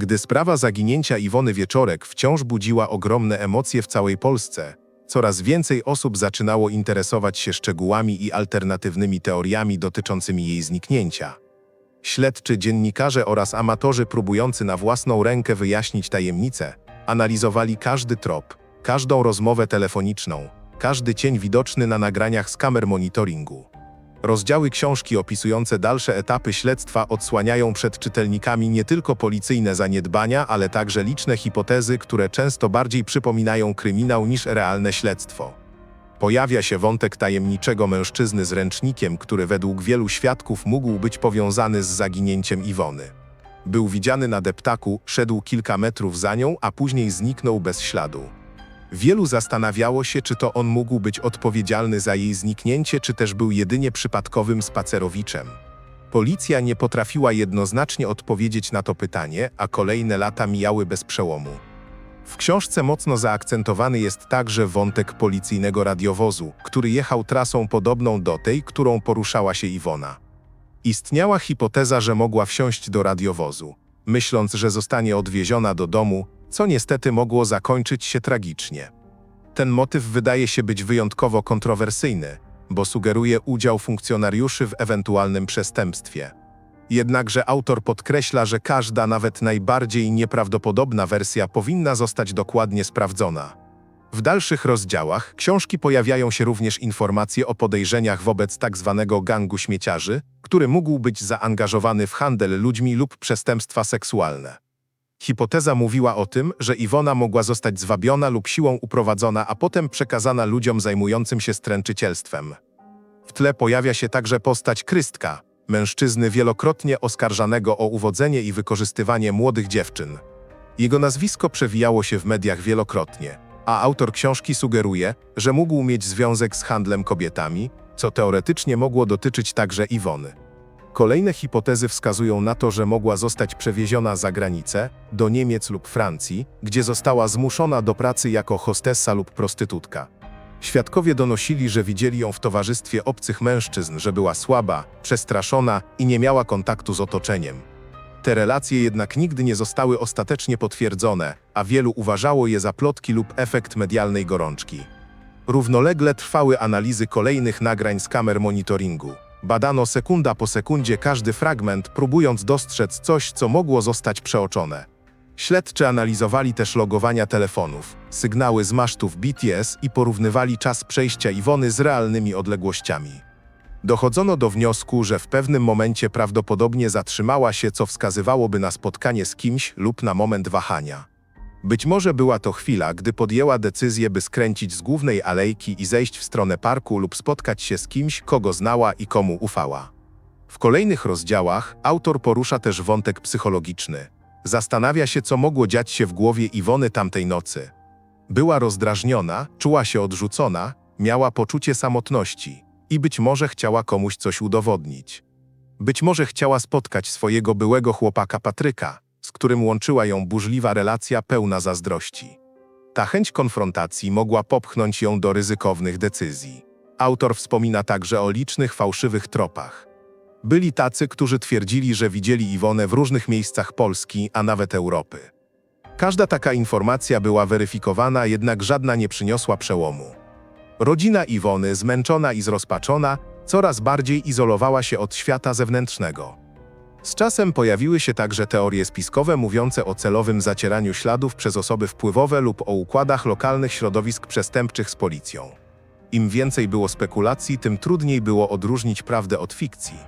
Gdy sprawa zaginięcia Iwony Wieczorek wciąż budziła ogromne emocje w całej Polsce, coraz więcej osób zaczynało interesować się szczegółami i alternatywnymi teoriami dotyczącymi jej zniknięcia. Śledczy, dziennikarze oraz amatorzy próbujący na własną rękę wyjaśnić tajemnicę, analizowali każdy trop, każdą rozmowę telefoniczną, każdy cień widoczny na nagraniach z kamer monitoringu. Rozdziały książki opisujące dalsze etapy śledztwa odsłaniają przed czytelnikami nie tylko policyjne zaniedbania, ale także liczne hipotezy, które często bardziej przypominają kryminał niż realne śledztwo. Pojawia się wątek tajemniczego mężczyzny z ręcznikiem, który według wielu świadków mógł być powiązany z zaginięciem Iwony. Był widziany na deptaku, szedł kilka metrów za nią, a później zniknął bez śladu. Wielu zastanawiało się, czy to on mógł być odpowiedzialny za jej zniknięcie, czy też był jedynie przypadkowym spacerowiczem. Policja nie potrafiła jednoznacznie odpowiedzieć na to pytanie, a kolejne lata mijały bez przełomu. W książce mocno zaakcentowany jest także wątek policyjnego radiowozu, który jechał trasą podobną do tej, którą poruszała się Iwona. Istniała hipoteza, że mogła wsiąść do radiowozu, myśląc, że zostanie odwieziona do domu, co niestety mogło zakończyć się tragicznie. Ten motyw wydaje się być wyjątkowo kontrowersyjny, bo sugeruje udział funkcjonariuszy w ewentualnym przestępstwie. Jednakże autor podkreśla, że każda, nawet najbardziej nieprawdopodobna wersja powinna zostać dokładnie sprawdzona. W dalszych rozdziałach książki pojawiają się również informacje o podejrzeniach wobec tzw. gangu śmieciarzy, który mógł być zaangażowany w handel ludźmi lub przestępstwa seksualne. Hipoteza mówiła o tym, że Iwona mogła zostać zwabiona lub siłą uprowadzona, a potem przekazana ludziom zajmującym się stręczycielstwem. W tle pojawia się także postać Krystka, mężczyzny wielokrotnie oskarżanego o uwodzenie i wykorzystywanie młodych dziewczyn. Jego nazwisko przewijało się w mediach wielokrotnie, a autor książki sugeruje, że mógł mieć związek z handlem kobietami, co teoretycznie mogło dotyczyć także Iwony. Kolejne hipotezy wskazują na to, że mogła zostać przewieziona za granicę, do Niemiec lub Francji, gdzie została zmuszona do pracy jako hostessa lub prostytutka. Świadkowie donosili, że widzieli ją w towarzystwie obcych mężczyzn, że była słaba, przestraszona i nie miała kontaktu z otoczeniem. Te relacje jednak nigdy nie zostały ostatecznie potwierdzone, a wielu uważało je za plotki lub efekt medialnej gorączki. Równolegle trwały analizy kolejnych nagrań z kamer monitoringu. Badano sekunda po sekundzie każdy fragment, próbując dostrzec coś, co mogło zostać przeoczone. Śledczy analizowali też logowania telefonów, sygnały z masztów BTS i porównywali czas przejścia Iwony z realnymi odległościami. Dochodzono do wniosku, że w pewnym momencie prawdopodobnie zatrzymała się, co wskazywałoby na spotkanie z kimś lub na moment wahania. Być może była to chwila, gdy podjęła decyzję, by skręcić z głównej alejki i zejść w stronę parku lub spotkać się z kimś, kogo znała i komu ufała. W kolejnych rozdziałach autor porusza też wątek psychologiczny. Zastanawia się, co mogło dziać się w głowie Iwony tamtej nocy. Była rozdrażniona, czuła się odrzucona, miała poczucie samotności i być może chciała komuś coś udowodnić. Być może chciała spotkać swojego byłego chłopaka Patryka, z którym łączyła ją burzliwa relacja pełna zazdrości. Ta chęć konfrontacji mogła popchnąć ją do ryzykownych decyzji. Autor wspomina także o licznych fałszywych tropach. Byli tacy, którzy twierdzili, że widzieli Iwonę w różnych miejscach Polski, a nawet Europy. Każda taka informacja była weryfikowana, jednak żadna nie przyniosła przełomu. Rodzina Iwony, zmęczona i zrozpaczona, coraz bardziej izolowała się od świata zewnętrznego. Z czasem pojawiły się także teorie spiskowe mówiące o celowym zacieraniu śladów przez osoby wpływowe lub o układach lokalnych środowisk przestępczych z policją. Im więcej było spekulacji, tym trudniej było odróżnić prawdę od fikcji.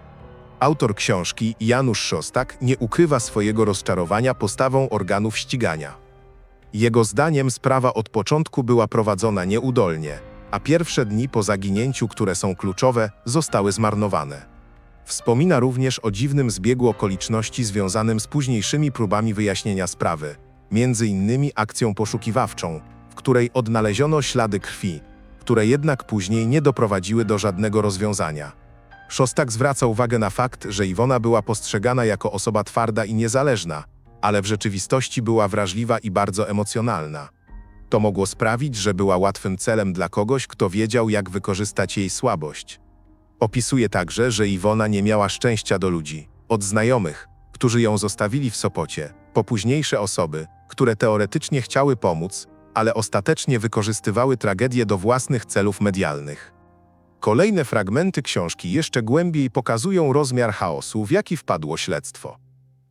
Autor książki, Janusz Szostak, nie ukrywa swojego rozczarowania postawą organów ścigania. Jego zdaniem sprawa od początku była prowadzona nieudolnie, a pierwsze dni po zaginięciu, które są kluczowe, zostały zmarnowane. Wspomina również o dziwnym zbiegu okoliczności związanym z późniejszymi próbami wyjaśnienia sprawy, między innymi akcją poszukiwawczą, w której odnaleziono ślady krwi, które jednak później nie doprowadziły do żadnego rozwiązania. Szostak zwraca uwagę na fakt, że Iwona była postrzegana jako osoba twarda i niezależna, ale w rzeczywistości była wrażliwa i bardzo emocjonalna. To mogło sprawić, że była łatwym celem dla kogoś, kto wiedział, jak wykorzystać jej słabość. Opisuje także, że Iwona nie miała szczęścia do ludzi, od znajomych, którzy ją zostawili w Sopocie, po późniejsze osoby, które teoretycznie chciały pomóc, ale ostatecznie wykorzystywały tragedię do własnych celów medialnych. Kolejne fragmenty książki jeszcze głębiej pokazują rozmiar chaosu, w jaki wpadło śledztwo.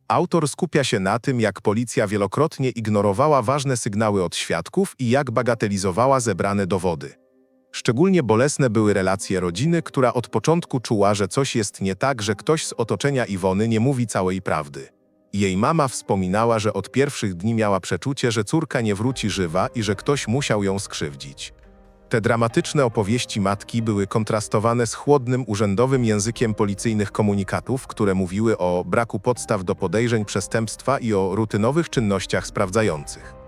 Autor skupia się na tym, jak policja wielokrotnie ignorowała ważne sygnały od świadków i jak bagatelizowała zebrane dowody. Szczególnie bolesne były relacje rodziny, która od początku czuła, że coś jest nie tak, że ktoś z otoczenia Iwony nie mówi całej prawdy. Jej mama wspominała, że od pierwszych dni miała przeczucie, że córka nie wróci żywa i że ktoś musiał ją skrzywdzić. Te dramatyczne opowieści matki były kontrastowane z chłodnym, urzędowym językiem policyjnych komunikatów, które mówiły o braku podstaw do podejrzeń przestępstwa i o rutynowych czynnościach sprawdzających.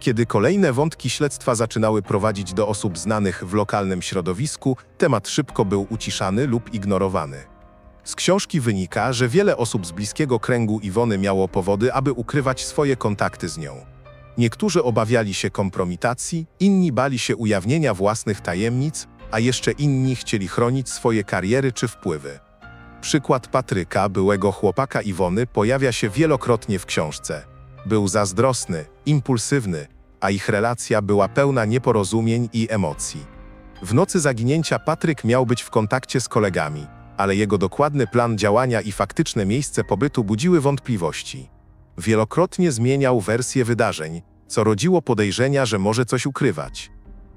Kiedy kolejne wątki śledztwa zaczynały prowadzić do osób znanych w lokalnym środowisku, temat szybko był uciszany lub ignorowany. Z książki wynika, że wiele osób z bliskiego kręgu Iwony miało powody, aby ukrywać swoje kontakty z nią. Niektórzy obawiali się kompromitacji, inni bali się ujawnienia własnych tajemnic, a jeszcze inni chcieli chronić swoje kariery czy wpływy. Przykład Patryka, byłego chłopaka Iwony, pojawia się wielokrotnie w książce. Był zazdrosny, impulsywny, a ich relacja była pełna nieporozumień i emocji. W nocy zaginięcia Patryk miał być w kontakcie z kolegami, ale jego dokładny plan działania i faktyczne miejsce pobytu budziły wątpliwości. Wielokrotnie zmieniał wersję wydarzeń, co rodziło podejrzenia, że może coś ukrywać.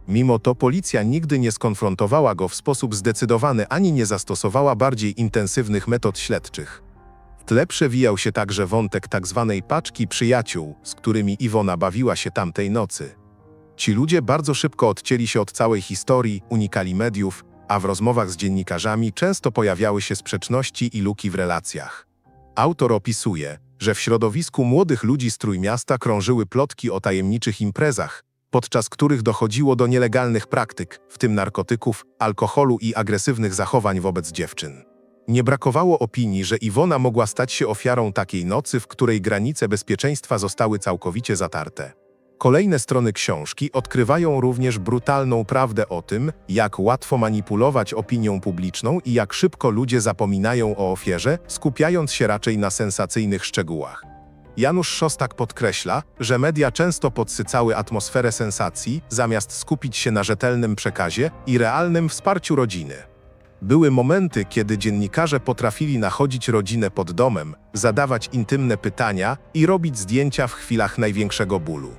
Mimo to policja nigdy nie skonfrontowała go w sposób zdecydowany ani nie zastosowała bardziej intensywnych metod śledczych. Tle przewijał się także wątek tzw. paczki przyjaciół, z którymi Iwona bawiła się tamtej nocy. Ci ludzie bardzo szybko odcięli się od całej historii, unikali mediów, a w rozmowach z dziennikarzami często pojawiały się sprzeczności i luki w relacjach. Autor opisuje, że w środowisku młodych ludzi z Trójmiasta krążyły plotki o tajemniczych imprezach, podczas których dochodziło do nielegalnych praktyk, w tym narkotyków, alkoholu i agresywnych zachowań wobec dziewczyn. Nie brakowało opinii, że Iwona mogła stać się ofiarą takiej nocy, w której granice bezpieczeństwa zostały całkowicie zatarte. Kolejne strony książki odkrywają również brutalną prawdę o tym, jak łatwo manipulować opinią publiczną i jak szybko ludzie zapominają o ofierze, skupiając się raczej na sensacyjnych szczegółach. Janusz Szostak podkreśla, że media często podsycały atmosferę sensacji, zamiast skupić się na rzetelnym przekazie i realnym wsparciu rodziny. Były momenty, kiedy dziennikarze potrafili nachodzić rodzinę pod domem, zadawać intymne pytania i robić zdjęcia w chwilach największego bólu.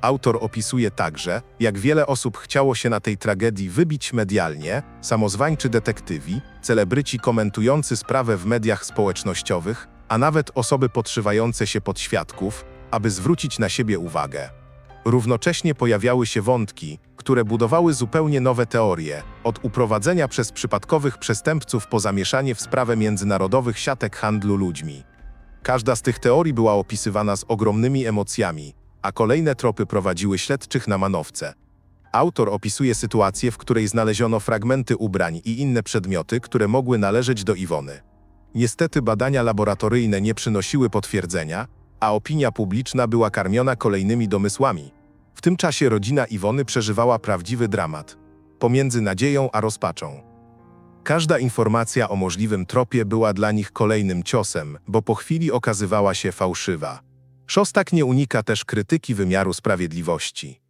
Autor opisuje także, jak wiele osób chciało się na tej tragedii wybić medialnie, samozwańczy detektywi, celebryci komentujący sprawę w mediach społecznościowych, a nawet osoby podszywające się pod świadków, aby zwrócić na siebie uwagę. Równocześnie pojawiały się wątki, które budowały zupełnie nowe teorie, od uprowadzenia przez przypadkowych przestępców po zamieszanie w sprawę międzynarodowych siatek handlu ludźmi. Każda z tych teorii była opisywana z ogromnymi emocjami, a kolejne tropy prowadziły śledczych na manowce. Autor opisuje sytuację, w której znaleziono fragmenty ubrań i inne przedmioty, które mogły należeć do Iwony. Niestety badania laboratoryjne nie przynosiły potwierdzenia, a opinia publiczna była karmiona kolejnymi domysłami. W tym czasie rodzina Iwony przeżywała prawdziwy dramat, pomiędzy nadzieją a rozpaczą. Każda informacja o możliwym tropie była dla nich kolejnym ciosem, bo po chwili okazywała się fałszywa. Szostak nie unika też krytyki wymiaru sprawiedliwości.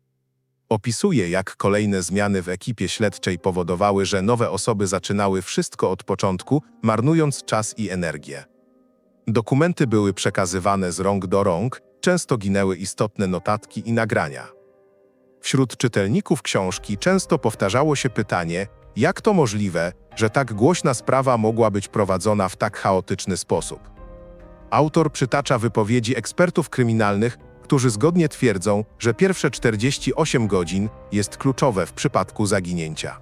Opisuje, jak kolejne zmiany w ekipie śledczej powodowały, że nowe osoby zaczynały wszystko od początku, marnując czas i energię. Dokumenty były przekazywane z rąk do rąk, często ginęły istotne notatki i nagrania. Wśród czytelników książki często powtarzało się pytanie, jak to możliwe, że tak głośna sprawa mogła być prowadzona w tak chaotyczny sposób. Autor przytacza wypowiedzi ekspertów kryminalnych, którzy zgodnie twierdzą, że pierwsze 48 godzin jest kluczowe w przypadku zaginięcia.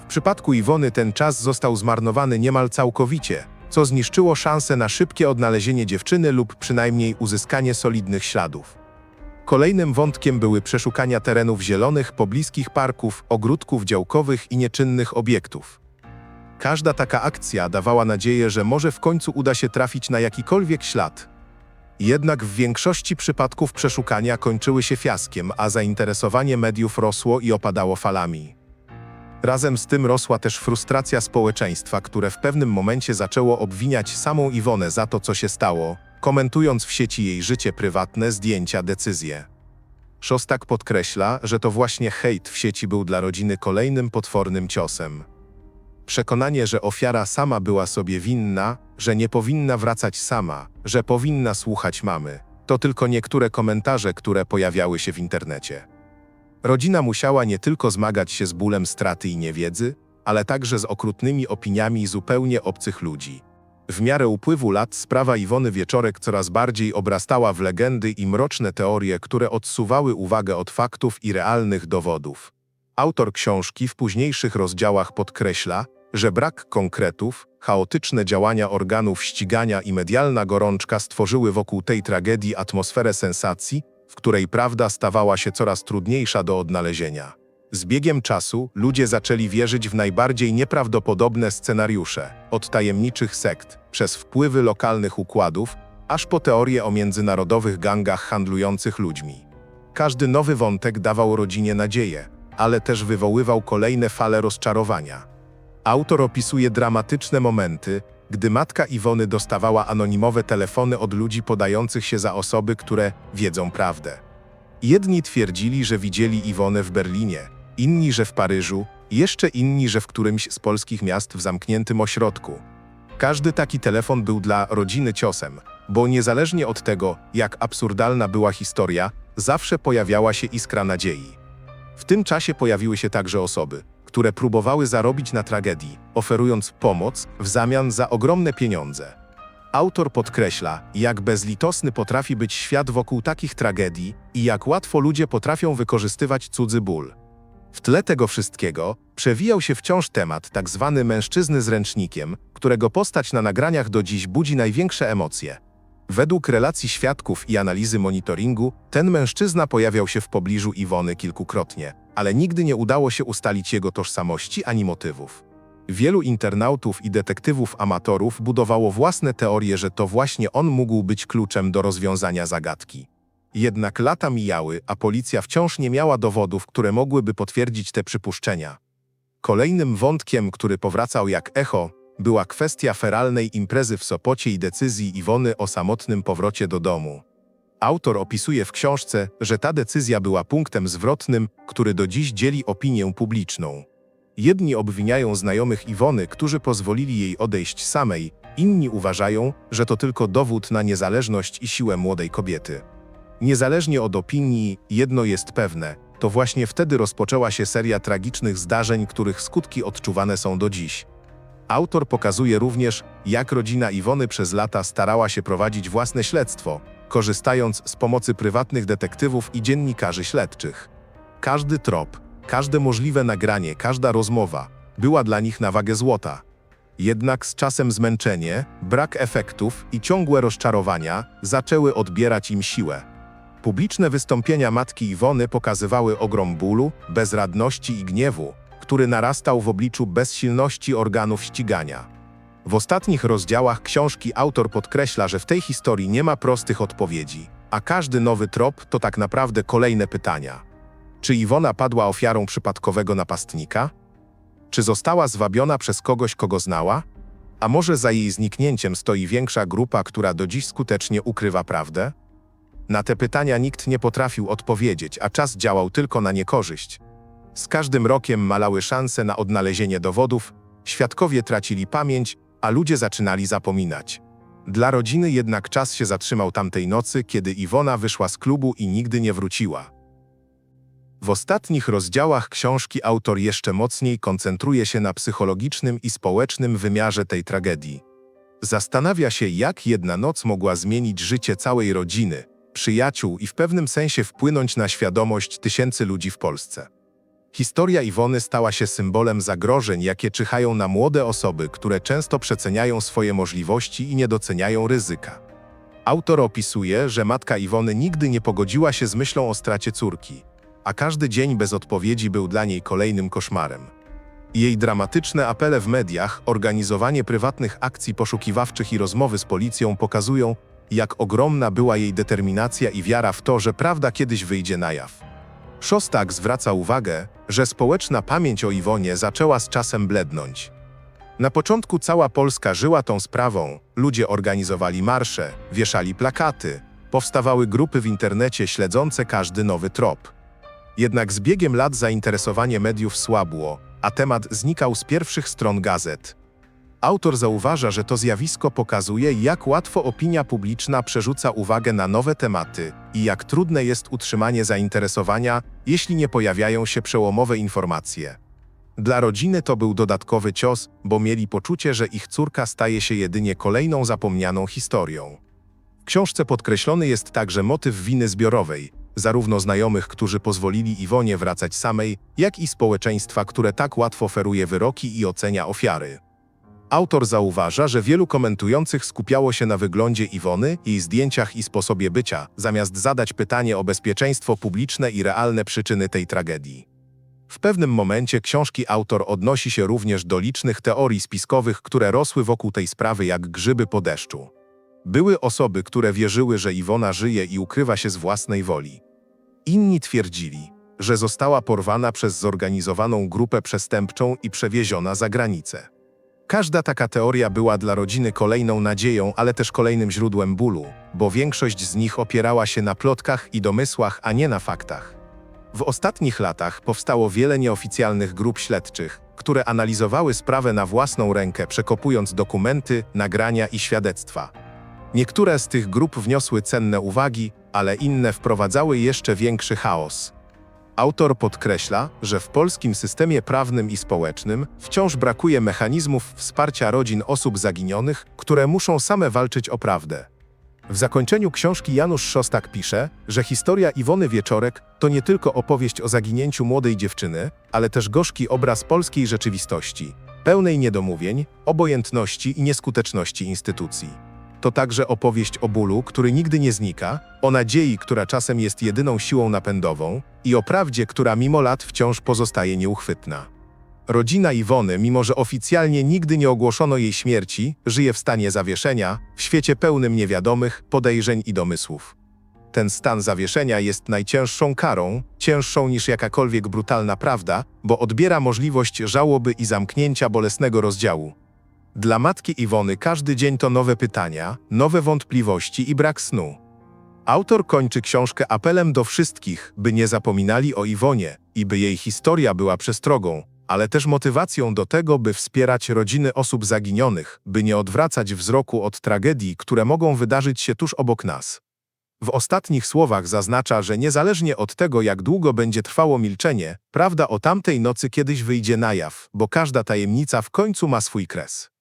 W przypadku Iwony ten czas został zmarnowany niemal całkowicie, co zniszczyło szanse na szybkie odnalezienie dziewczyny lub przynajmniej uzyskanie solidnych śladów. Kolejnym wątkiem były przeszukania terenów zielonych, pobliskich parków, ogródków działkowych i nieczynnych obiektów. Każda taka akcja dawała nadzieję, że może w końcu uda się trafić na jakikolwiek ślad. Jednak w większości przypadków przeszukania kończyły się fiaskiem, a zainteresowanie mediów rosło i opadało falami. Razem z tym rosła też frustracja społeczeństwa, które w pewnym momencie zaczęło obwiniać samą Iwonę za to, co się stało, komentując w sieci jej życie prywatne, zdjęcia, decyzje. Szostak podkreśla, że to właśnie hejt w sieci był dla rodziny kolejnym potwornym ciosem. Przekonanie, że ofiara sama była sobie winna, że nie powinna wracać sama, że powinna słuchać mamy, to tylko niektóre komentarze, które pojawiały się w internecie. Rodzina musiała nie tylko zmagać się z bólem straty i niewiedzy, ale także z okrutnymi opiniami zupełnie obcych ludzi. W miarę upływu lat sprawa Iwony Wieczorek coraz bardziej obrastała w legendy i mroczne teorie, które odsuwały uwagę od faktów i realnych dowodów. Autor książki w późniejszych rozdziałach podkreśla, że brak konkretów, chaotyczne działania organów ścigania i medialna gorączka stworzyły wokół tej tragedii atmosferę sensacji, w której prawda stawała się coraz trudniejsza do odnalezienia. Z biegiem czasu ludzie zaczęli wierzyć w najbardziej nieprawdopodobne scenariusze, od tajemniczych sekt, przez wpływy lokalnych układów, aż po teorie o międzynarodowych gangach handlujących ludźmi. Każdy nowy wątek dawał rodzinie nadzieję, ale też wywoływał kolejne fale rozczarowania. Autor opisuje dramatyczne momenty, gdy matka Iwony dostawała anonimowe telefony od ludzi podających się za osoby, które wiedzą prawdę. Jedni twierdzili, że widzieli Iwonę w Berlinie, inni, że w Paryżu, jeszcze inni, że w którymś z polskich miast w zamkniętym ośrodku. Każdy taki telefon był dla rodziny ciosem, bo niezależnie od tego, jak absurdalna była historia, zawsze pojawiała się iskra nadziei. W tym czasie pojawiły się także osoby, które próbowały zarobić na tragedii, oferując pomoc w zamian za ogromne pieniądze. Autor podkreśla, jak bezlitosny potrafi być świat wokół takich tragedii i jak łatwo ludzie potrafią wykorzystywać cudzy ból. W tle tego wszystkiego przewijał się wciąż temat tak zwany mężczyzny z ręcznikiem, którego postać na nagraniach do dziś budzi największe emocje. Według relacji świadków i analizy monitoringu, ten mężczyzna pojawiał się w pobliżu Iwony kilkukrotnie, ale nigdy nie udało się ustalić jego tożsamości ani motywów. Wielu internautów i detektywów amatorów budowało własne teorie, że to właśnie on mógł być kluczem do rozwiązania zagadki. Jednak lata mijały, a policja wciąż nie miała dowodów, które mogłyby potwierdzić te przypuszczenia. Kolejnym wątkiem, który powracał jak echo, była kwestia feralnej imprezy w Sopocie i decyzji Iwony o samotnym powrocie do domu. Autor opisuje w książce, że ta decyzja była punktem zwrotnym, który do dziś dzieli opinię publiczną. Jedni obwiniają znajomych Iwony, którzy pozwolili jej odejść samej, inni uważają, że to tylko dowód na niezależność i siłę młodej kobiety. Niezależnie od opinii, jedno jest pewne: to właśnie wtedy rozpoczęła się seria tragicznych zdarzeń, których skutki odczuwane są do dziś. Autor pokazuje również, jak rodzina Iwony przez lata starała się prowadzić własne śledztwo, korzystając z pomocy prywatnych detektywów i dziennikarzy śledczych. Każdy trop, każde możliwe nagranie, każda rozmowa była dla nich na wagę złota. Jednak z czasem zmęczenie, brak efektów i ciągłe rozczarowania zaczęły odbierać im siłę. Publiczne wystąpienia matki Iwony pokazywały ogrom bólu, bezradności i gniewu, który narastał w obliczu bezsilności organów ścigania. W ostatnich rozdziałach książki autor podkreśla, że w tej historii nie ma prostych odpowiedzi, a każdy nowy trop to tak naprawdę kolejne pytania. Czy Iwona padła ofiarą przypadkowego napastnika? Czy została zwabiona przez kogoś, kogo znała? A może za jej zniknięciem stoi większa grupa, która do dziś skutecznie ukrywa prawdę? Na te pytania nikt nie potrafił odpowiedzieć, a czas działał tylko na niekorzyść. Z każdym rokiem malały szanse na odnalezienie dowodów, świadkowie tracili pamięć, a ludzie zaczynali zapominać. Dla rodziny jednak czas się zatrzymał tamtej nocy, kiedy Iwona wyszła z klubu i nigdy nie wróciła. W ostatnich rozdziałach książki autor jeszcze mocniej koncentruje się na psychologicznym i społecznym wymiarze tej tragedii. Zastanawia się, jak jedna noc mogła zmienić życie całej rodziny, przyjaciół i w pewnym sensie wpłynąć na świadomość tysięcy ludzi w Polsce. Historia Iwony stała się symbolem zagrożeń, jakie czyhają na młode osoby, które często przeceniają swoje możliwości i nie doceniają ryzyka. Autor opisuje, że matka Iwony nigdy nie pogodziła się z myślą o stracie córki, a każdy dzień bez odpowiedzi był dla niej kolejnym koszmarem. Jej dramatyczne apele w mediach, organizowanie prywatnych akcji poszukiwawczych i rozmowy z policją pokazują, jak ogromna była jej determinacja i wiara w to, że prawda kiedyś wyjdzie na jaw. Szostak zwraca uwagę, że społeczna pamięć o Iwonie zaczęła z czasem blednąć. Na początku cała Polska żyła tą sprawą. Ludzie organizowali marsze, wieszali plakaty, powstawały grupy w internecie śledzące każdy nowy trop. Jednak z biegiem lat zainteresowanie mediów słabło, a temat znikał z pierwszych stron gazet. Autor zauważa, że to zjawisko pokazuje, jak łatwo opinia publiczna przerzuca uwagę na nowe tematy i jak trudne jest utrzymanie zainteresowania, jeśli nie pojawiają się przełomowe informacje. Dla rodziny to był dodatkowy cios, bo mieli poczucie, że ich córka staje się jedynie kolejną zapomnianą historią. W książce podkreślony jest także motyw winy zbiorowej, zarówno znajomych, którzy pozwolili Iwonie wracać samej, jak i społeczeństwa, które tak łatwo feruje wyroki i ocenia ofiary. Autor zauważa, że wielu komentujących skupiało się na wyglądzie Iwony, jej zdjęciach i sposobie bycia, zamiast zadać pytanie o bezpieczeństwo publiczne i realne przyczyny tej tragedii. W pewnym momencie książki autor odnosi się również do licznych teorii spiskowych, które rosły wokół tej sprawy jak grzyby po deszczu. Były osoby, które wierzyły, że Iwona żyje i ukrywa się z własnej woli. Inni twierdzili, że została porwana przez zorganizowaną grupę przestępczą i przewieziona za granicę. Każda taka teoria była dla rodziny kolejną nadzieją, ale też kolejnym źródłem bólu, bo większość z nich opierała się na plotkach i domysłach, a nie na faktach. W ostatnich latach powstało wiele nieoficjalnych grup śledczych, które analizowały sprawę na własną rękę, przekopując dokumenty, nagrania i świadectwa. Niektóre z tych grup wniosły cenne uwagi, ale inne wprowadzały jeszcze większy chaos. Autor podkreśla, że w polskim systemie prawnym i społecznym wciąż brakuje mechanizmów wsparcia rodzin osób zaginionych, które muszą same walczyć o prawdę. W zakończeniu książki Janusz Szostak pisze, że historia Iwony Wieczorek to nie tylko opowieść o zaginięciu młodej dziewczyny, ale też gorzki obraz polskiej rzeczywistości, pełnej niedomówień, obojętności i nieskuteczności instytucji. To także opowieść o bólu, który nigdy nie znika, o nadziei, która czasem jest jedyną siłą napędową i o prawdzie, która mimo lat wciąż pozostaje nieuchwytna. Rodzina Iwony, mimo że oficjalnie nigdy nie ogłoszono jej śmierci, żyje w stanie zawieszenia, w świecie pełnym niewiadomych, podejrzeń i domysłów. Ten stan zawieszenia jest najcięższą karą, cięższą niż jakakolwiek brutalna prawda, bo odbiera możliwość żałoby i zamknięcia bolesnego rozdziału. Dla matki Iwony każdy dzień to nowe pytania, nowe wątpliwości i brak snu. Autor kończy książkę apelem do wszystkich, by nie zapominali o Iwonie i by jej historia była przestrogą, ale też motywacją do tego, by wspierać rodziny osób zaginionych, by nie odwracać wzroku od tragedii, które mogą wydarzyć się tuż obok nas. W ostatnich słowach zaznacza, że niezależnie od tego, jak długo będzie trwało milczenie, prawda o tamtej nocy kiedyś wyjdzie na jaw, bo każda tajemnica w końcu ma swój kres.